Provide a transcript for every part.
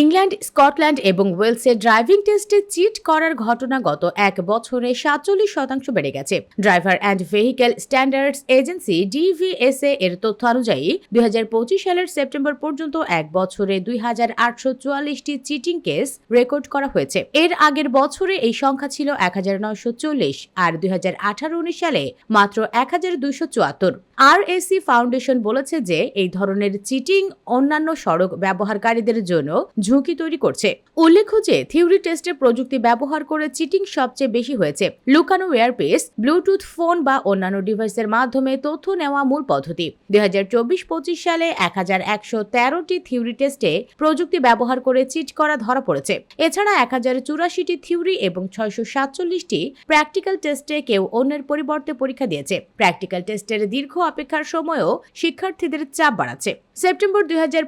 England, Scotland এবং ওয়েলসের driving টেস্টে চিট করার ঘটনা গত এক বছরে সাতচল্লিশ শতাংশ বেড়ে গেছে। Driver and vehicle standards agency DVSA এর তথ্য অনুযায়ী দুই হাজার পঁচিশ সালের সেপ্টেম্বর পর্যন্ত এক বছরে দুই হাজার আটশো চুয়াল্লিশটি চিটিং কেস রেকর্ড করা হয়েছে। এর আগের বছরে এই সংখ্যা ছিল এক হাজার চল্লিশ আর দুই হাজার আঠারো উনিশ সালে মাত্র এক হাজার দুইশো চুয়াত্তর। আরএসি ফাউন্ডেশন বলেছে যে এই ধরনের চিটিং অন্যান্য সড়ক ব্যবহারকারীদের জন্য ঝুঁকি তৈরি করছে। উল্লেখ্য যে থিওরি টেস্টে প্রযুক্তি ব্যবহার করে চিটিং সবচেয়ে বেশি হয়েছে। লুকানো এয়ারপিস ব্লুটুথ ফোন বা অন্যান্য ডিভাইসের মাধ্যমে তথ্য নেওয়া মূল পদ্ধতি। দুই হাজার চব্বিশ পঁচিশ সালে এক হাজার একশো তেরোটি থিওরি টেস্টে প্রযুক্তি ব্যবহার করে চিট করা ধরা পড়েছে। এছাড়া এক হাজার চুরাশিটি থিওরি এবং ছয়শো সাতচল্লিশটি প্র্যাকটিক্যাল টেস্টে কেউ অন্যের পরিবর্তে পরীক্ষা দিয়েছে। প্র্যাকটিক্যাল টেস্টের দীর্ঘ অপেক্ষার সময়ও শিক্ষার্থীদের চাপ বাড়াচ্ছে। সেপ্টেম্বর দুই হাজার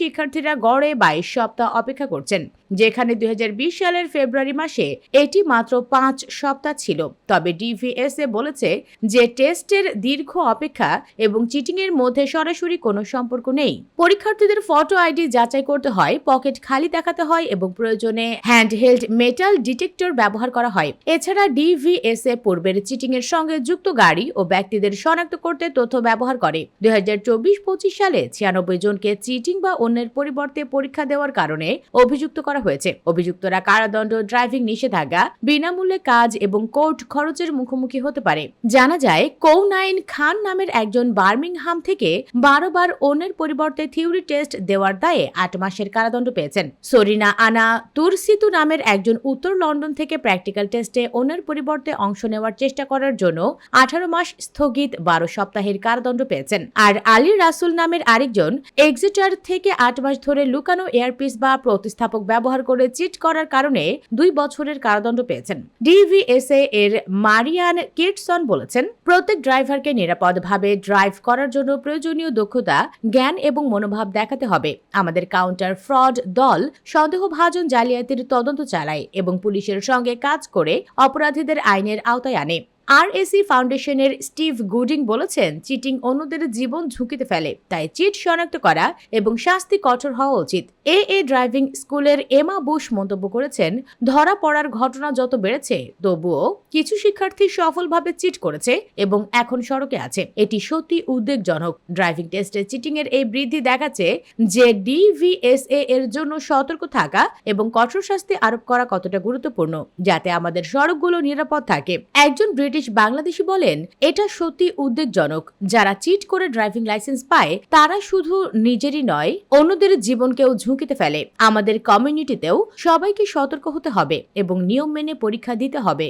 শিক্ষার্থীরা গড়ে বাইশ সপ্তাহ অপেক্ষা করছেন, যেখানে দুই সালের ফেব্রুয়ারি মাসে এটি মাত্র পাঁচ সপ্তাহ ছিল। তবে ডিভিএসএ বলেছে যে টেস্টের দীর্ঘ অপেক্ষা এবং চিটিং এর মধ্যে সরাসরি কোনো সম্পর্ক নেই। পরীক্ষার্থীদের ফটো আইডি যাচাই করতে হয়, পকেট খালি দেখাতে হয় এবং প্রয়োজনে হ্যান্ডহেল্ড মেটাল ডিটেক্টর ব্যবহার করা হয়। এছাড়া ডিভিএসএ পূর্বের চিটিং এর সঙ্গে যুক্ত গাড়ি ও ব্যক্তিদের শনাক্ত করতে তথ্য ব্যবহার করে। দুই হাজার সালে ছিয়ানব্বই জনকে চিটিং বা অন্যের পরিবর্তে পরীক্ষা দেওয়ার কারণে অভিযুক্ত করা হয়েছে। অভিযুক্তরা কারাদণ্ড, ড্রাইভিং নিষেধাজ্ঞা, বিনামূল্যে কাজ এবং কোর্ট খরচের মুখোমুখি হতে পারে। জানা যায় কৌনাইন খান নামের একজন বার্মিংহাম থেকে বারো বার অন্যের পরিবর্তে থিওরি টেস্ট দেওয়ার দায়ে আট মাসের কারাদণ্ড পেয়েছেন। সরিনা আনা তুরসিতু নামের একজন উত্তর লন্ডন থেকে প্র্যাকটিক্যাল টেস্টে অন্যের পরিবর্তে অংশ নেওয়ার চেষ্টা করার জন্য আঠারো মাস স্থগিত বারো সপ্তাহের কারাদণ্ড পেয়েছেন। আর আলী রাসুল নামের আরেকজন এক্সিটার থেকে আট মাস ধরে লুকানো এয়ারপিস বা প্রতিস্থাপক ব্যবহার করে চিট করার কারণে দুই বছরের কারাদণ্ড পেয়েছেন। ডিভিএসএ এর মারিয়ান কিটসন বলেছেন, প্রত্যেক ড্রাইভারকে নিরাপদভাবে ড্রাইভ করার জন্য প্রয়োজনীয় দক্ষতা, জ্ঞান এবং মনোভাব দেখাতে হবে। আমাদের কাউন্টার ফ্রড দল সন্দেহভাজন জালিয়াতির তদন্ত চালায় এবং পুলিশের সঙ্গে কাজ করে অপরাধীদের আইনের আওতায় আনে। আরএসি ফাউন্ডেশনের স্টিভ গুডিং বলেছেন, চিটিং অন্যদের জীবন ঝুঁকিতে ফেলে, তাই চিট শনাক্ত করা এবং শাস্তি কঠোর হওয়া উচিত। এ এ ড্রাইভিং স্কুলের এমা বুশ মন্তব্য করেছেন, ধরা পড়ার ঘটনা যত বেড়েছে, তবুও কিছু শিক্ষার্থী সফলভাবে চিট করেছে এবং এখন সড়কে আছে। এটি সত্যি উদ্বেগজনক। ড্রাইভিং টেস্টে চিটিং এর এই বৃদ্ধি দেখাচ্ছে যে ডিভিএসএ এর জন্য সতর্ক থাকা এবং কঠোর শাস্তি আরোপ করা কতটা গুরুত্বপূর্ণ, যাতে আমাদের সড়কগুলো নিরাপদ থাকে। একজন ব্রিটিশ বাংলাদেশি বলেন, এটা সত্যি উদ্বেগজনক। যারা চিট করে ড্রাইভিং লাইসেন্স পায়, তারা শুধু নিজেরই নয়, অন্যদের জীবনকেও ঝুঁকিতে ফেলে। আমাদের কমিউনিটিতেও সবাইকে সতর্ক হতে হবে এবং নিয়ম মেনে পরীক্ষা দিতে হবে।